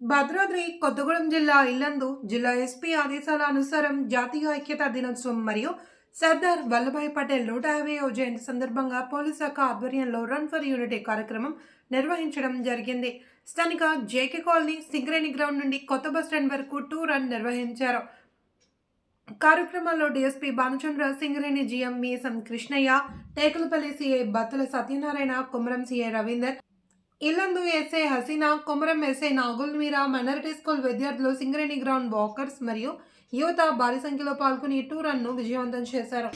భద్రాద్రి కొత్తగూడెం జిల్లా ఇల్లందు జిల్లా ఎస్పీ ఆదేశాల అనుసారం జాతీయ ఐక్యతా దినోత్సవం మరియు సర్దార్ వల్లభాయ్ పటేల్ నూట యాభైవ జయంతి సందర్భంగా పోలీస్ శాఖ ఆధ్వర్యంలో రన్ ఫర్ యూనిటీ కార్యక్రమం నిర్వహించడం జరిగింది. స్థానిక జేకే కాలనీ సింగరేణి గ్రౌండ్ నుండి కొత్త బస్టాండ్ వరకు టూ రన్ నిర్వహించారు. కార్యక్రమంలో DSP Bhanuchandra Singareni GM Meesam Krishnaiah Tekulapalli CI Battula Satyanarayana Kumaram CI Ravinder Yellandu SI Haseena Komaram SI Nagul Meera minority school విద్యార్థులు సింగరేణి గ్రౌండ్ వాకర్స్ మరియు యువత భారీ సంఖ్యలో పాల్గొని టూ రన్ను విజయవంతం చేశారు.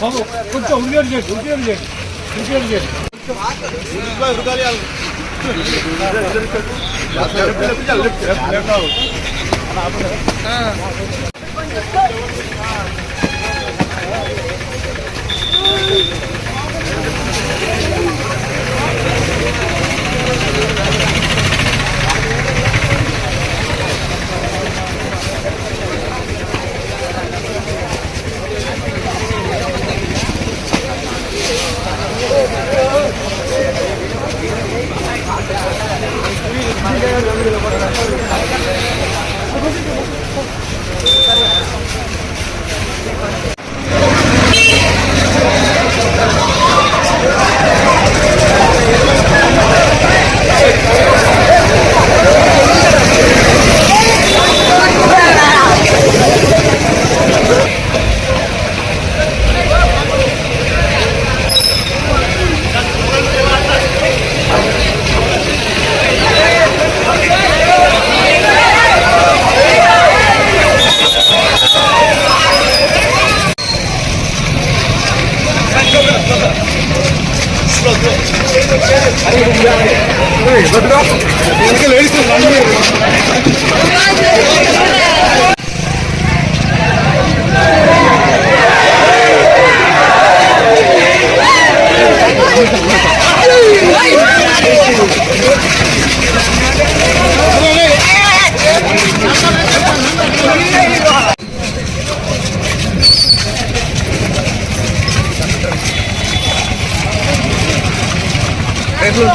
బాబు కొంచెం ఉల్లిగడ్డ చేయండి ఉల్లిగడ్డ చేయండి ఉల్లిగడ్డ చేయండి లేడీస్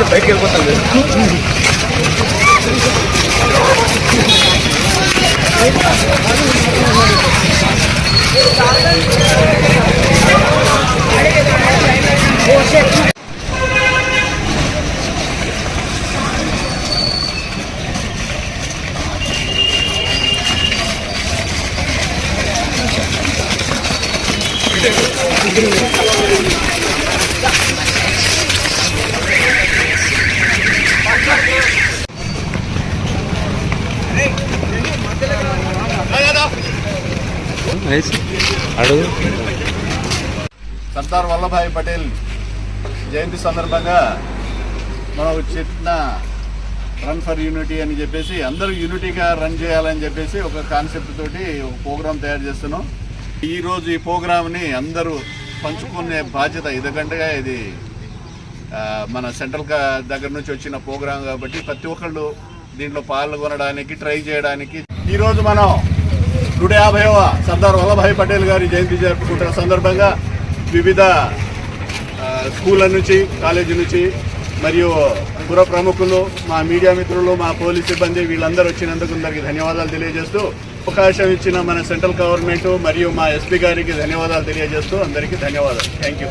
బయటకు వెళ్ళిపోతాను అడుగు సర్దార్ వల్లభాయ్ పటేల్ జయంతి సందర్భంగా మనం చెప్పిన రన్ ఫర్ యూనిటీ అని చెప్పేసి అందరూ యూనిటీగా రన్ చేయాలని చెప్పేసి ఒక కాన్సెప్ట్ తోటి ఒక ప్రోగ్రామ్ తయారు చేస్తున్నాం. ఈరోజు ఈ ప్రోగ్రామ్ని అందరూ పంచుకునే బాధ్యత ఎందుకంటే ఇది మన సెంట్రల్ దగ్గర నుంచి వచ్చిన ప్రోగ్రాం కాబట్టి ప్రతి ఒక్కళ్ళు దీంట్లో పాల్గొనడానికి ట్రై చేయడానికి ఈరోజు మనం నూట యాభైవ సర్దార్ వల్లభాయ్ పటేల్ గారి జయంతి జరుపుకుంటున్న సందర్భంగా వివిధ స్కూళ్ళ నుంచి కాలేజీ నుంచి మరియు పుర ప్రముఖులు మా మీడియా మిత్రులు మా పోలీస్ సిబ్బంది వీళ్ళందరూ వచ్చినందుకు అందరికీ ధన్యవాదాలు తెలియజేస్తూ అవకాశం ఇచ్చిన మన సెంట్రల్ గవర్నమెంట్ మరియు మా ఎస్పీ గారికి ధన్యవాదాలు తెలియజేస్తూ అందరికీ ధన్యవాదాలు. Thank you